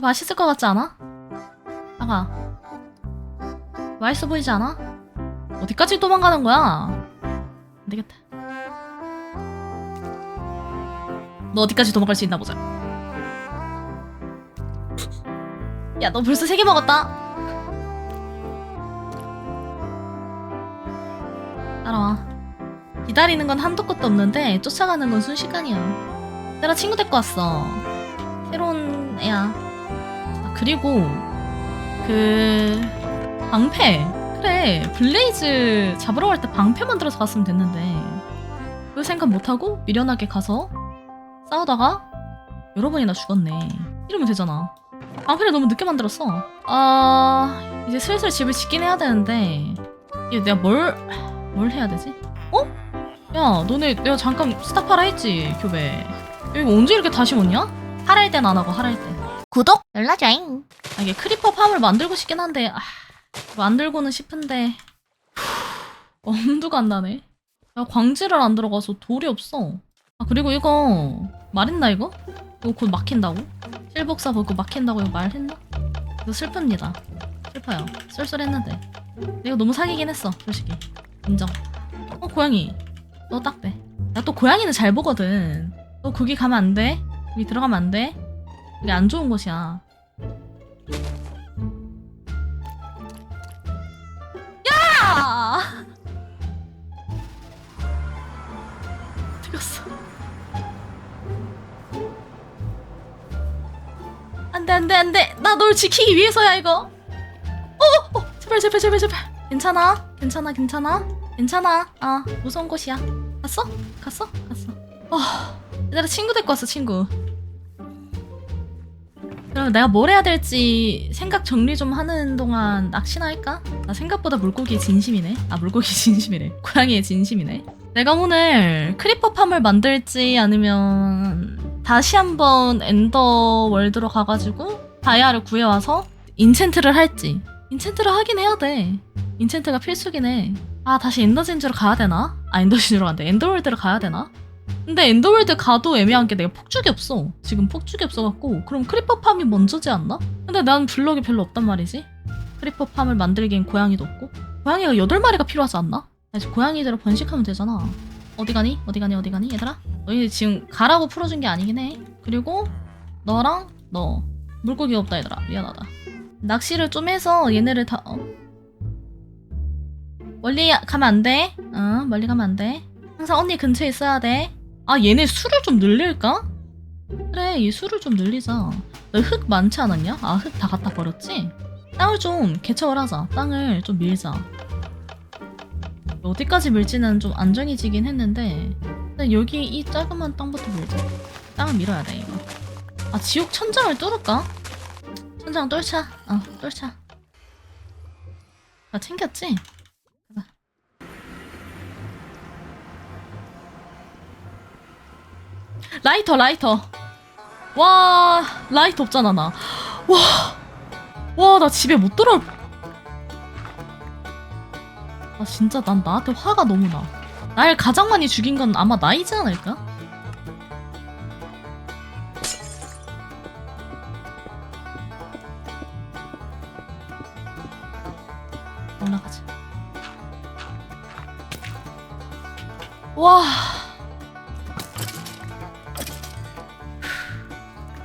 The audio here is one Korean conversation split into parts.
맛있을 것 같지 않아? 아가 맛있어 보이지 않아? 어디까지 도망가는 거야? 안 되겠다. 너 어디까지 도망갈 수 있나 보자. 야, 너 벌써 세 개 먹었다. 따라와. 기다리는 건 한도 끝도 없는데 쫓아가는 건 순식간이야. 내가 친구 데리고 왔어. 새로운 애야. 아, 그리고 그 방패. 그래 블레이즈 잡으러 갈 때 방패 만들어서 갔으면 됐는데 그 생각 못하고 미련하게 가서 싸우다가 여러 번이나 죽었네. 이러면 되잖아. 방패를 너무 늦게 만들었어. 아 이제 슬슬 집을 짓긴 해야 되는데 이게 내가 뭘 뭘 해야 되지? 어? 야 너네 내가 잠깐 스탑하라 했지 교배. 여기 언제 이렇게 다시 오냐? 하랄 땐 안 하고 하랄 때. 구독 눌러줘잉. 아, 이게 크리퍼 팜을 만들고 싶긴 한데 아, 만들고는 싶은데 후, 엄두가 안 나네. 야, 광지를 안 들어가서 돌이 없어. 아 그리고 이거 말했나 이거? 이거 곧 막힌다고? 실복사 보고 막힌다고 이거 말했나? 이거 슬픕니다. 슬퍼요. 쏠쏠했는데. 이거 너무 사기긴 했어, 솔직히. 인정. 어 고양이. 너 딱 돼. 나 또 고양이는 잘 보거든. 너 거기 가면 안 돼. 여기 들어가면 안 돼. 여기 안 좋은 곳이야. 야! 갔어? 안돼 안돼 안돼. 나 널 지키기 위해서야 이거. 어, 어 제발 제발 제발 제발. 괜찮아? 괜찮아 괜찮아? 괜찮아. 아 무서운 곳이야. 갔어? 갔어? 갔어. 아 얘들아 친구 데리고 왔어 친구 그럼 내가 뭘 해야 될지 생각 정리 좀 하는 동안 낚시나 할까? 나 생각보다 물고기에 진심이네. 아 물고기 진심이래. 고양이에 진심이네. 내가 오늘 크리퍼 팜을 만들지 아니면 다시 한번 엔더 월드로 가가지고 다이아를 구해와서 인챈트를 할지. 인챈트를 하긴 해야 돼. 인챈트가 필수긴 해. 아 다시 엔더 진주로 가야 되나? 아 엔더 진주로 간대. 엔더 월드로 가야 되나? 근데 엔더월드 가도 애매한 게 내가 폭죽이 없어. 지금 폭죽이 없어갖고 그럼 크리퍼 팜이 먼저지 않나? 근데 난 블럭이 별로 없단 말이지. 크리퍼 팜을 만들기엔 고양이도 없고 고양이가 8마리가 필요하지 않나? 그래서 고양이대로 번식하면 되잖아. 어디 가니? 어디 가니? 어디 가니? 얘들아? 너희 지금 가라고 풀어준 게 아니긴 해. 그리고 너랑 너 물고기 없다 얘들아. 미안하다. 낚시를 좀 해서 얘네를 다 어? 멀리 가면 안 돼. 어, 멀리 가면 안 돼. 항상 언니 근처에 있어야 돼. 아 얘네 수를 좀 늘릴까? 그래 이 수를 좀 늘리자 너 흙 많지 않았냐? 아 흙 다 갖다 버렸지? 땅을 좀 개척을 하자 땅을 좀 밀자 어디까지 밀지는 좀 안정해지긴 했는데 여기 이 작은 땅부터 밀자 땅을 밀어야 돼 이거 아 지옥 천장을 뚫을까? 천장 뚫자 어 뚫자 다 챙겼지? 라이터 라이터. 와 라이터 없잖아 나 와 와 나 집에 못 들어. 아 진짜 난 나한테 화가 너무 나날 가장 많이 죽인 건 아마 나이지 않을까? 올라가자. 와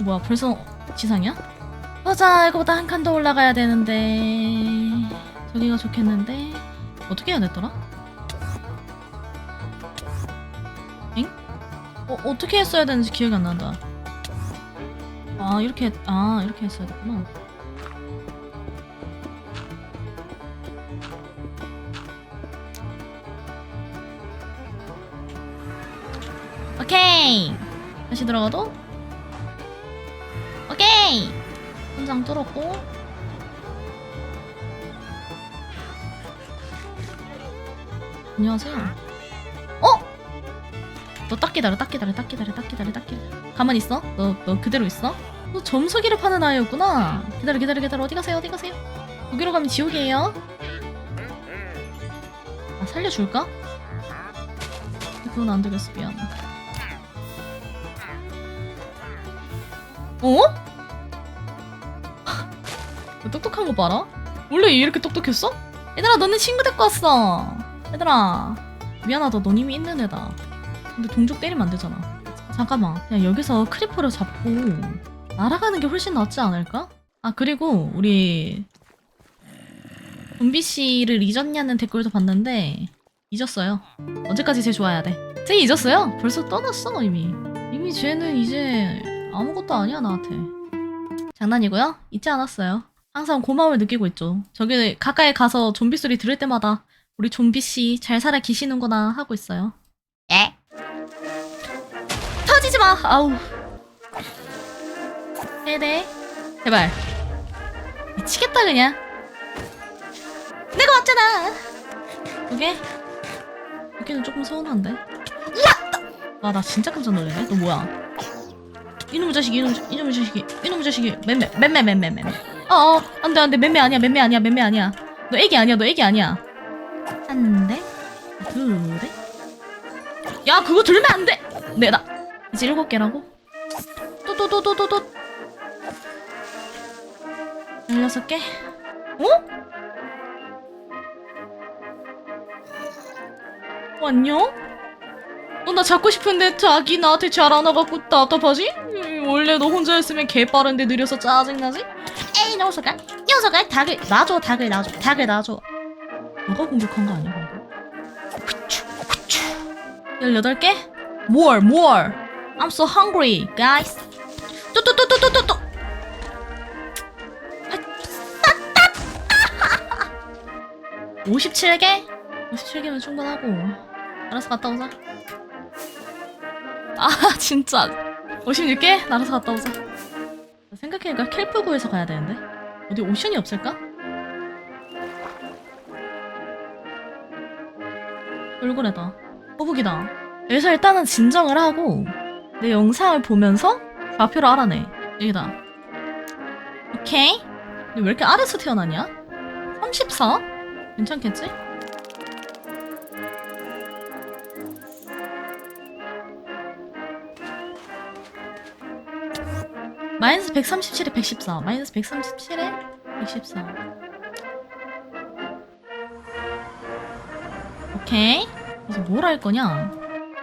뭐야 벌써 지상이야? 맞아 이거보다 한 칸 더 올라가야 되는데 저기가 좋겠는데 어떻게 해야 됐더라? 엥? 어, 어떻게 했어야 되는지 기억이 안 난다 아 이렇게 아 이렇게 했어야 됐구나 오케이 다시 들어가도 오케이 현장 뚫었고. 안녕하세요. 어? 너 딱 기다려 딱 기다려 딱 기다려 딱 기다려 딱 기다려. 가만히 있어. 너, 너 그대로 있어? 너 점수기를 파는 아이였구나. 기다려 기다려 기다려. 어디 가세요 어디 가세요? 거기로 가면 지옥이에요. 아 살려줄까? 그건 안 되겠어 미안 어? 똑똑한 거 봐라. 원래 이렇게 똑똑했어? 얘들아 너네 친구 데리고 왔어. 얘들아 미안하다 넌 이미 있는 애다. 근데 동족 때리면 안 되잖아. 잠깐만 그냥 여기서 크리퍼를 잡고 날아가는 게 훨씬 낫지 않을까? 아 그리고 우리 좀비 씨를 잊었냐는 댓글도 봤는데 잊었어요. 언제까지 쟤 좋아해야 돼? 쟤 잊었어요? 벌써 떠났어 이미. 이미 쟤는 이제 아무것도 아니야 나한테. 장난이고요. 잊지 않았어요. 항상 고마움을 느끼고 있죠. 저기 가까이 가서 좀비 소리 들을 때마다 우리 좀비 씨 잘 살아 계시는구나 하고 있어요. 예? 터지지 마. 아우. 네네. 제발. 미치겠다 그냥. 내가 왔잖아. 이게 여기는 조금 서운한데. 와, 나 진짜 깜짝 놀랐네. 너 뭐야? 이놈의 자식이, 이놈, 이놈의 자식이, 이놈의 자식이, 맴매, 맴매, 맴매, 맴매. 어, 어, 안 돼, 안 돼, 맴매 아니야, 맴매 아니야, 맴매 아니야. 너 애기 아니야, 너 애기 아니야. 한 대, 둘 대. 야, 그거 들면 안 돼! 네, 나. 이제 일곱 개라고? 또, 또, 또, 또, 또, 또. 열여섯 개? 어? 어, 안녕? 어, 나 잡고 싶은데 자기 나한테 잘 안 와갖고 답답하지? 음, 원래 너 혼자였으면 개 빠른데 느려서 짜증나지? 에이, 녀석아. 녀석아, 닭을 놔줘, 닭을 놔줘, 닭을 놔줘. 너가 공격한 거 아니야, 방금? 후추, 후추. 18개? More, more. I'm so hungry, guys. 또, 또, 또, 또, 또, 또, 또. 57개? 57개면 충분하고. 알아서 갔다 오자. 아, 진짜. 56개? 알아서 갔다 오자. 생각해니까 켈프구에서 가야 되는데. 어디 오션이 없을까? 돌고래다. 거북이다. 여기서 일단은 진정을 하고 내 영상을 보면서 좌표를 알아내. 여기다. 오케이. 근데 왜 이렇게 아래서 태어나냐? 34? 괜찮겠지? 마이너스 137에 114. 마이너스 137에 114. 오케이. 그래서 뭘할 거냐?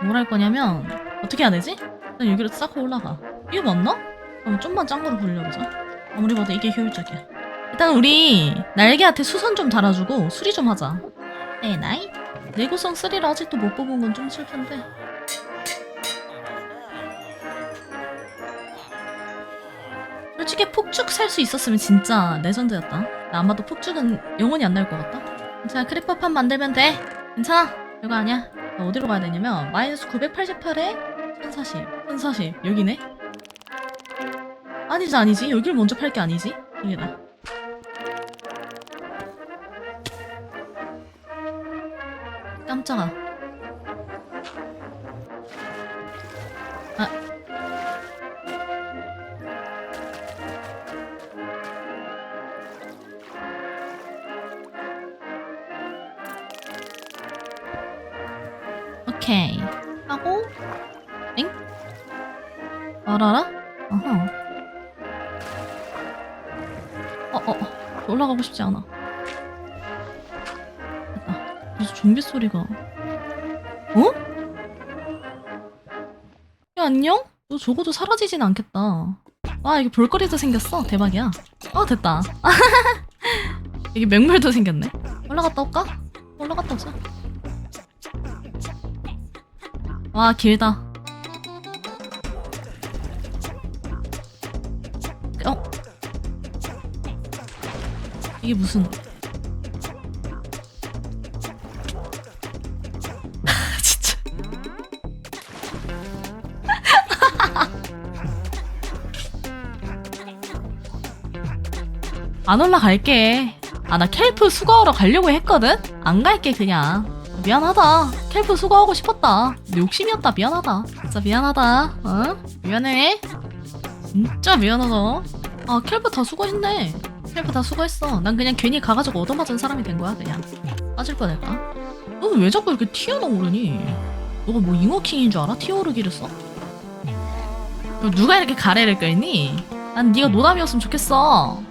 뭘 할 거냐면 어떻게 해야 되지? 일단 여기로 쌓고 올라가. 이게 맞나? 그럼 좀만 짱 거로 굴려보자. 아무리 봐도 이게 효율적이야. 일단 우리 날개한테 수선 좀 달아주고 수리 좀 하자. 네, 나이. 내구성 3를 아직도 못 뽑은 건 좀 슬픈데. 솔직히 폭죽 살 수 있었으면 진짜 레전드였다. 나 아마도 폭죽은 영원히 안 날 것 같다. 자, 크리퍼판 만들면 돼. 괜찮아. 별거 아니야. 나 어디로 가야 되냐면 마이너스 988에 1040. 1040. 여기네. 아니지 아니지. 여길 먼저 팔 게 아니지. 여기다. 깜짝아. 아. 오케이. 하고, 엥? 알아라? 어허. 어, 어, 어. 올라가고 싶지 않아. 됐다. 무슨 좀비 소리가. 어? 야, 안녕? 너 적어도 사라지진 않겠다. 와, 이게 볼거리도 생겼어. 대박이야. 어, 됐다. 여기 맹물도 생겼네. 올라갔다 올까? 올라갔다 오자. 와, 길다. 어? 이게 무슨? 진짜. 안 올라갈게. 아나 켈프 수거하러 가려고 했거든? 안 갈게 그냥. 미안하다 켈프 수거하고 싶었다 내 욕심이었다 미안하다 진짜 미안하다 어? 미안해 진짜 미안하다 아 켈프 다 수거했네 헬프 다 수고했어. 난 그냥 괜히 가가지고 얻어맞은 사람이 된 거야, 그냥. 빠질 뻔했다. 너는 왜 자꾸 이렇게 튀어나오르니? 너가 뭐 잉어킹인 줄 알아? 튀어오르기를 써? 누가 이렇게 가래를 끓니? 난 네가 노담이었으면 좋겠어.